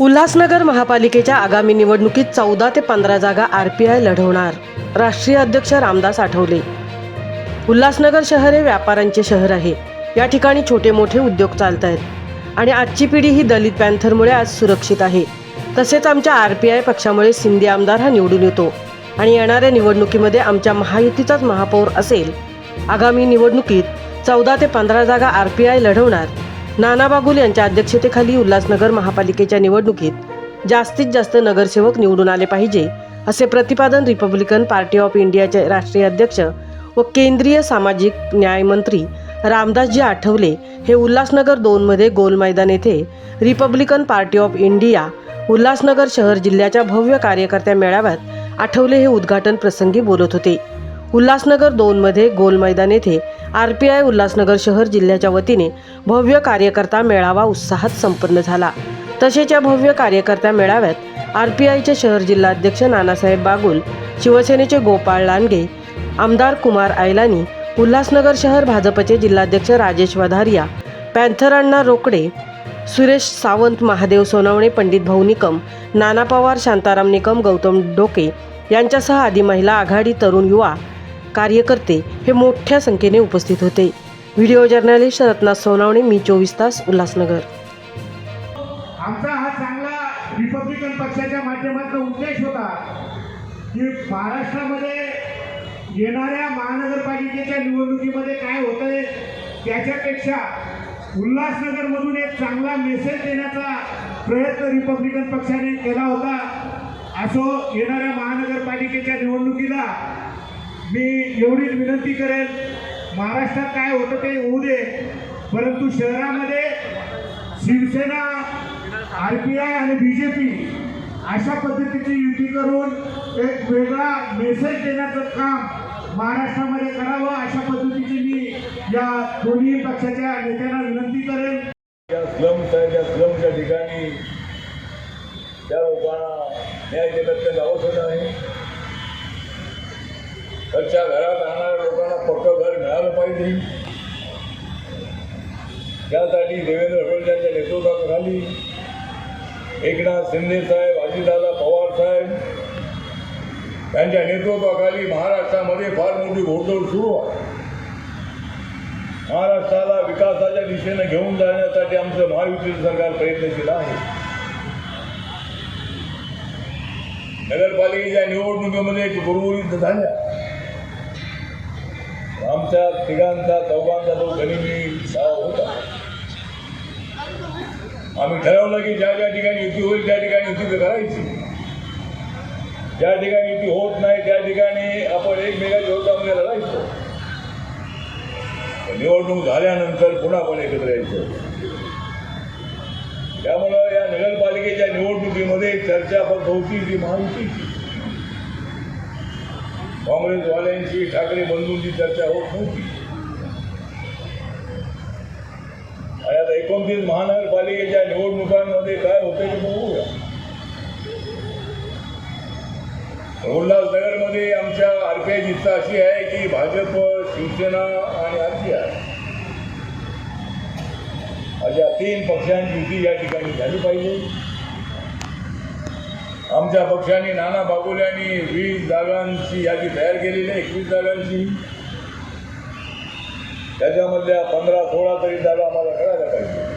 उल्हासनगर महापालिकेच्या आगामी निवडणुकीत चौदा ते पंधरा जागा आर पी आय लढवणार राष्ट्रीय अध्यक्ष रामदास आठवले. उल्हासनगर शहर हे व्यापाऱ्यांचे शहर आहे. या ठिकाणी छोटे मोठे उद्योग चालत आहेत आणि आजची पिढी ही दलित पॅन्थरमुळे आज सुरक्षित आहे. तसेच आमच्या आर पी आय पक्षामुळे सिंधी आमदार हा निवडून येतो आणि येणाऱ्या निवडणुकीमध्ये आमच्या महायुतीचाच महापौर असेल. आगामी निवडणुकीत चौदा ते पंधरा जागा आर पी आय लढवणार नाना बागुल यांच्या अध्यक्षतेखाली उल्हासनगर महापालिकेच्या निवडणुकीत जास्तीत जास्त नगरसेवक निवडून आले पाहिजे असे प्रतिपादन रिपब्लिकन पार्टी ऑफ इंडियाचे राष्ट्रीय अध्यक्ष व केंद्रीय सामाजिक न्याय मंत्री रामदासजी आठवले हे उल्हासनगर दोनमध्ये गोल मैदान येथे Republican Party of India Ulhasnagar शहर जिल्ह्याच्या भव्य कार्यकर्त्या मेळाव्यात आठवले हे उद्घाटन प्रसंगी बोलत होते. उल्हासनगर दोनमध्ये गोल मैदान येथे आर पी आय उल्हासनगर शहर जिल्ह्याच्या वतीने भव्य कार्यकर्ता मेळावा उत्साहात संपन्न झाला. तसेच या भव्य कार्यकर्ता मेळाव्यात आर पी आयचे शहर जिल्हाध्यक्ष नानासाहेब बागुल शिवसेनेचे गोपाळ लांडगे आमदार कुमार आयलानी उल्हासनगर शहर भाजपचे जिल्हाध्यक्ष राजेश वधारिया पॅन्थर अण्णा रोकडे सुरेश सावंत महादेव सोनवणे पंडित भाऊ निकम नाना पवार शांताराम निकम गौतम डोके यांच्यासह आदी महिला आघाडी तरुण युवा कार्यकर्ते हे मोठ्या संख्येने उपस्थित होते. व्हिडिओ जर्नलिस्ट रत्ना सोनावणे मी चोवीस तास उल्हासनगर. आमचा हा चांगला रिपब्लिकन पक्षाच्या माध्यमातून उद्देश होता की महाराष्ट्रामध्ये येणाऱ्या महानगरपालिकेच्या निवडणुकीमध्ये काय होतंय त्याच्यापेक्षा उल्हासनगरमधून एक चांगला मेसेज देण्याचा प्रयत्न रिपब्लिकन पक्षाने केला होता. असो येणाऱ्या महानगरपालिकेच्या निवडणुकीला मी एवढीच विनंती करेन महाराष्ट्रात काय होतं ते होऊ दे परंतु शहरामध्ये शिवसेना आर पी आय आणि बी जे पी अशा पद्धतीची युती करून एक वेगळा मेसेज देण्याचं काम महाराष्ट्रामध्ये करावं अशा पद्धतीची मी या दोन्ही पक्षाच्या नेत्यांना विनंती करेन. या स्लम्स आहेत त्या स्लमच्या ठिकाणी त्या लोकांना न्याय देणं त्याचं आवश्यक आहे घरच्या घरात राहणाऱ्या लोकांना पक्क घर मिळालं पाहिजे. त्यासाठी देवेंद्र फडणवीसांच्या नेतृत्वाखाली एकनाथ शिंदे साहेब अजितदादा पवार साहेब यांच्या नेतृत्वाखाली महाराष्ट्रामध्ये फार मोठी घोडदौड सुरू आहे. महाराष्ट्राला विकासाच्या दिशेने घेऊन जाण्यासाठी आमचं महायुतीचं सरकार प्रयत्नशील आहे. नगरपालिकेच्या निवडणुकीमध्ये एक गुरुगुरीत झाल्या. आमच्या तिघांचा चौघांचा जो गणिमी डाव होता आम्ही ठरवलं की ज्या ज्या ठिकाणी युती होईल त्या ठिकाणी युती करायची. ज्या ठिकाणी युती होत नाही त्या ठिकाणी आपण एकमेकांच्या विरोधामध्ये लढायचो. निवडणूक झाल्यानंतर पुन्हा पण एकत्र यायचं. त्यामुळं या नगरपालिकेच्या निवडणुकीमध्ये चर्चा फक्त होती ती महायुतीची काँग्रेसवाल्यांची ठाकरे बंधूंची चर्चा होत नव्हती. आता एकोणतीस महानगरपालिकेच्या निवडणुकांमध्ये काय होते ते बघूया. उल्हासनगरमध्ये आमच्या आर पी इच्छा अशी आहे की भाजप शिवसेना आणि आरपीआय अशा तीन पक्षांची युती या ठिकाणी झाली पाहिजे. आमच्या पक्षाने नाना बागुले यांनी वीस जागांची यादी तयार केलेली आहे एकवीस जागांची. त्याच्यामधल्या पंधरा सोळा तरी जागा आम्हाला कळायला पाहिजे.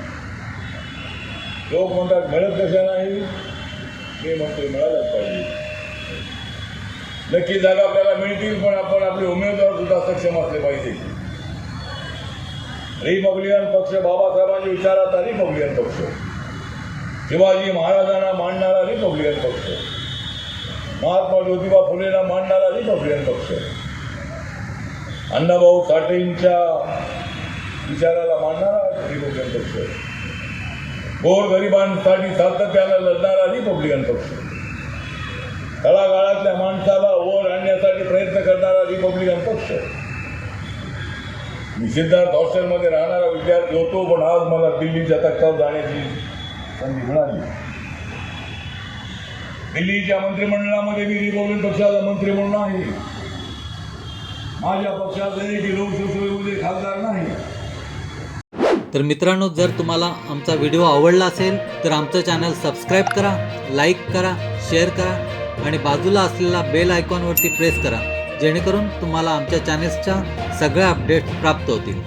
लोक म्हणतात मिळत कशा नाही ते म्हणतो मिळायलाच पाहिजे. नक्की जागा आपल्याला मिळतील पण आपण आपले उमेदवार सुद्धा सक्षम असले पाहिजे. रिपब्लिकन पक्ष बाबासाहेबांच्या विचारात रिपब्लिकन पक्ष. शिवाजी महाराजांना मांडणारा रिपब्लिकन पक्ष. महात्मा ज्योतिबा फुलेला मांडणारा रिपब्लिकन पक्ष. अण्णाभाऊ साठेंच्या विचाराला मांडणारा रिपब्लिकन पक्ष. गोरगरिबांसाठी सातत्याला लढणारा रिपब्लिकन पक्ष. तळागाळातल्या माणसाला वर आणण्यासाठी प्रयत्न करणारा रिपब्लिकन पक्ष. मी सिद्धार्थ हॉस्टेलमध्ये राहणारा विद्यार्थी होतो पण आज मला दिल्लीच्या तख्तावर जाण्याची संधी मिळाली दिल्लीच्या मंत्रिमंडळामध्ये मी रिपब्लिकन पक्षाचा मंत्री म्हणून आहे. माझ्या पक्षात देखील लोकसभेमध्ये खासदार नाही. तर मित्रांनो जर तुम्हाला आमचा व्हिडिओ आवडला असेल तर आमचं चॅनल सबस्क्राईब करा लाईक करा शेअर करा आणि बाजूला असलेला बेल आयकॉनवरती प्रेस करा जेणेकरून तुम्हाला आमच्या चॅनेल्सच्या सगळ्या अपडेट्स प्राप्त होतील.